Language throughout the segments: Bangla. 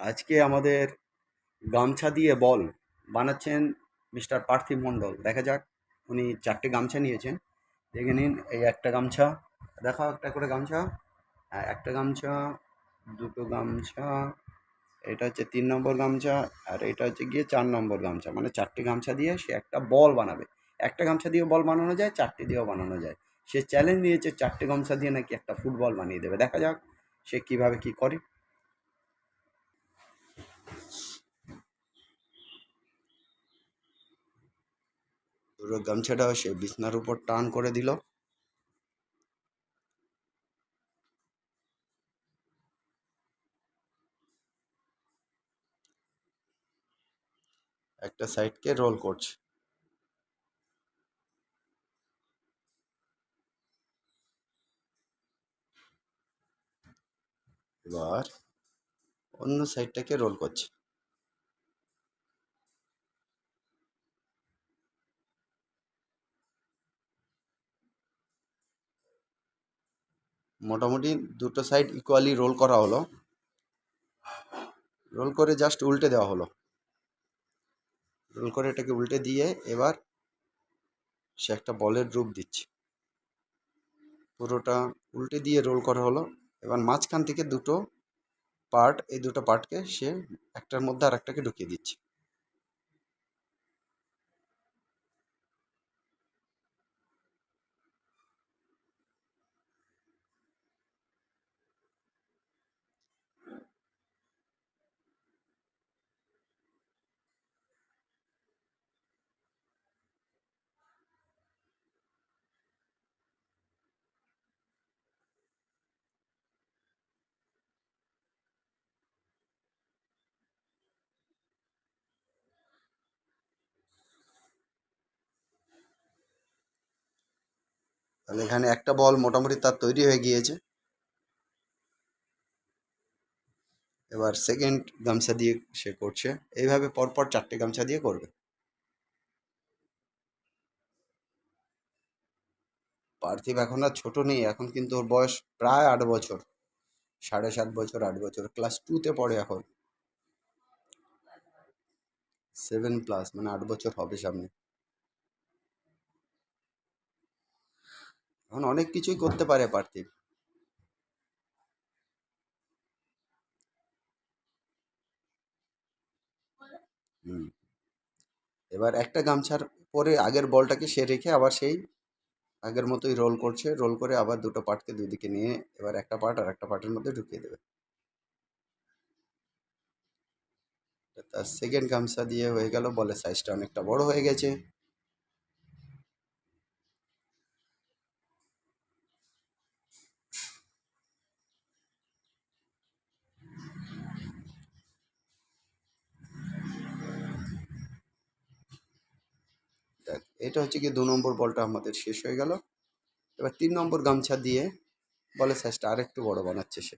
আজকে আমাদের গামছা দিয়ে বল বানাচ্ছেন মিস্টার পার্থিব মণ্ডল। দেখা যাক, উনি চারটে গামছা নিয়েছেন। দেখে নিন, এই একটা গামছা দেখাও একটা করে গামছা একটা গামছা, দুটো গামছা, এটা হচ্ছে তিন নম্বর গামছা, আর এটা হচ্ছে গিয়ে চার নম্বর গামছা। মানে চারটে গামছা দিয়ে সে একটা বল বানাবে। একটা গামছা দিয়েও বল বানানো যায়, চারটে দিয়েও বানানো যায়। সে চ্যালেঞ্জ নিয়েছে, চারটে গামছা দিয়ে নাকি একটা ফুটবল বানিয়ে দেবে। দেখা যাক, সে কীভাবে কি করে। পুরো গামছাটা সে বিছনার উপর টান করে দিল। একটা সাইডকে রোল করছে। এবার অন্য সাইডটাকে রোল করছে। মোটামুটি দুটো সাইড ইকুয়ালি রোল করা হলো। রোল করে জাস্ট উল্টে দেওয়া হলো। রোল করে এটাকে উল্টে দিয়ে এবার সে একটা বলের রূপ দিচ্ছে। পুরোটা উল্টে দিয়ে রোল করা হলো। এবার মাঝখান থেকে দুটো পার্ট এই দুটো পার্টকে সে একটার মধ্যে আর একটাকে ঢুকিয়ে দিচ্ছে। তাহলে এখানে একটা বল মোটামুটি তার তৈরি হয়ে গিয়েছে। এবার সেকেন্ড গামছা দিয়ে সে করছে। এইভাবে পরপর চারটে গামছা দিয়ে করবে। পার্থিব এখন আর ছোট নেই, এখন কিন্তু ওর বয়স প্রায় আট বছর। সাড়ে সাত বছর, আট বছর। ক্লাস টুতে পড়ে এখন। সেভেন প্লাস মানে আট বছর হবে সামনে। এখন অনেক কিছুই করতে পারে পার্থিব। হুম। এবার একটা গামছার পরে আগের বলটাকে সে রেখে আবার সেই আগের মতোই রোল করছে, রোল করে আবার দুটো পার্টকে দুদিকে নিয়ে এবার একটা পার্ট আর একটা পার্টের মধ্যে ঢুকিয়ে দেবে। তার সেকেন্ড গামছা দিয়ে হয়ে গেল, বলের সাইজটা অনেকটা বড় হয়ে গেছে দেখ এটা হচ্ছে কি দু নম্বর বলটা আমাদের শেষ হয়ে গেল। এবার তিন নম্বর গামছা দিয়ে বলের সাইজটা আরেকটু বড় বানাচ্ছে সে।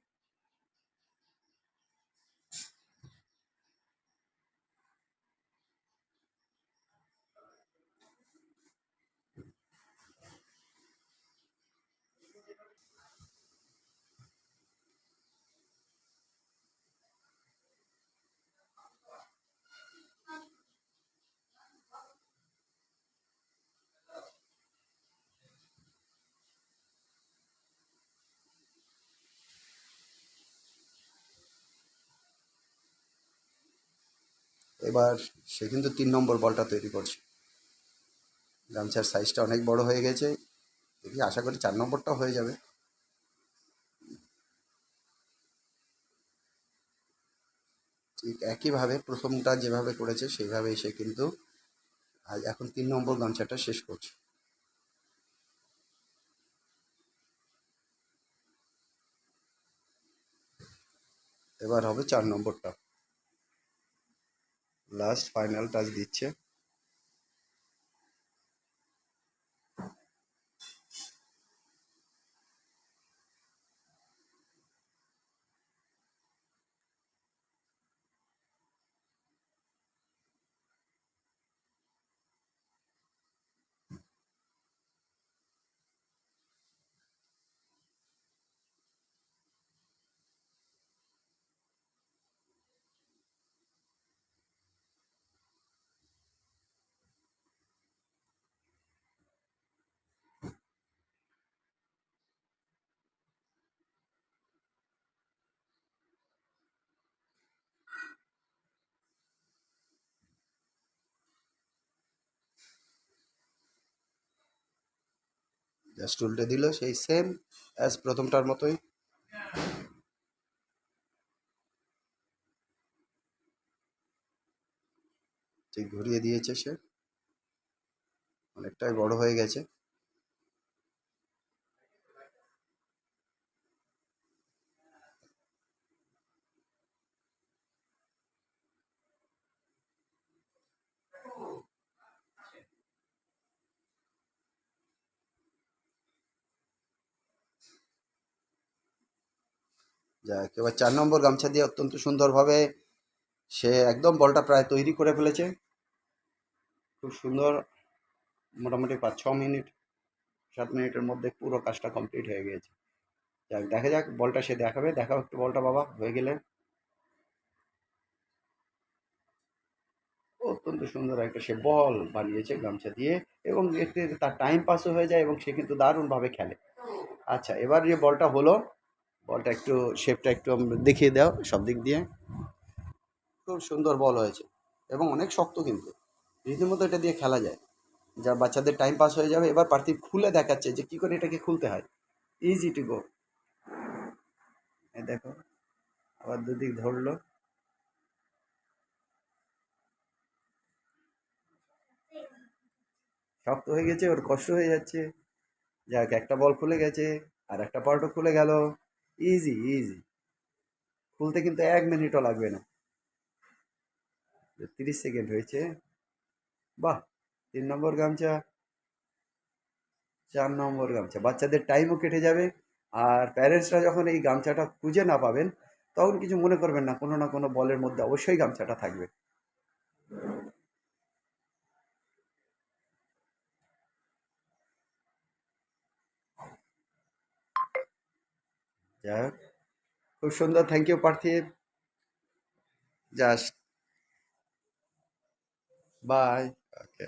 এবার সে কিন্তু তিন নম্বর বলটা তৈরি করছে। গামছার সাইজটা অনেক বড় হয়ে গেছে। দেখি, আশা করি চার নম্বরটাও হয়ে যাবে। ঠিক একইভাবে প্রথমটা যেভাবে করেছে, সেইভাবেই সে কিন্তু এখন তিন নম্বর গামছাটা শেষ করছে। এবার হবে চার নম্বরটা। লাস্ট ফাইনাল টাচ দিচ্ছে। জাস্ট উল্টে দিল, সেই সেম অ্যাজ প্রথমটার মতোই। ঠিক ঘুরিয়ে দিয়েছে সে। অনেকটাই বড় হয়ে গেছে। যাক, এবার চার নম্বর গামছা দিয়ে অত্যন্ত সুন্দরভাবে সে একদম বলটা প্রায় তৈরি করে ফেলেছে। খুব সুন্দর, মোটামুটি পাঁচ, ছ মিনিট, সাত মিনিটের মধ্যে পুরো কাজটা কমপ্লিট হয়ে গিয়েছে। যাক, দেখা যাক, বলটা সে দেখাবে। দেখাও একটু বলটা বাবা, হয়ে গেলে। অত্যন্ত সুন্দর একটা সে বল বানিয়েছে গামছা দিয়ে এবং এতে তার টাইম পাসও হয়ে যায় এবং সে কিন্তু দারুণভাবে খেলে। আচ্ছা এবার যে বলটা হলো বলটা একটু শেপটা একটু দেখিয়ে দাও সব দিক দিয়ে। খুব সুন্দর বল হয়েছে এবং অনেক শক্ত কিন্তু। রীতিমতো এটা দিয়ে খেলা যায়। যা বাচ্চাদের টাইম পাস হয়ে যাবে, এবার পার্থিব খুলে দেখাচ্ছে যে কী করে এটাকে খুলতে হয়। ইজি টু গো দেখো, আবার দুদিক ধরলো। শক্ত হয়ে গেছে, ওর কষ্ট হয়ে যাচ্ছে। যাক, একটা বল খুলে গেছে, আর একটা পার্টও খুলে গেল। ইজি ইজি খুলতে কিন্তু এক মিনিটও লাগবে না। তিরিশ সেকেন্ড হয়েছে। বাহ, তিন নম্বর গামছা। চার নম্বর গামছা। বাচ্চাদের টাইমও কেটে যাবে। আর প্যারেন্টসরা যখন এই গামছাটা খুঁজে না পাবেন, তখন কিছু মনে করবেন না। কোনো না কোনো বলের মধ্যে অবশ্যই গামছাটা থাকবে। যাই খুব সুন্দর thank you Parthiv just bye okay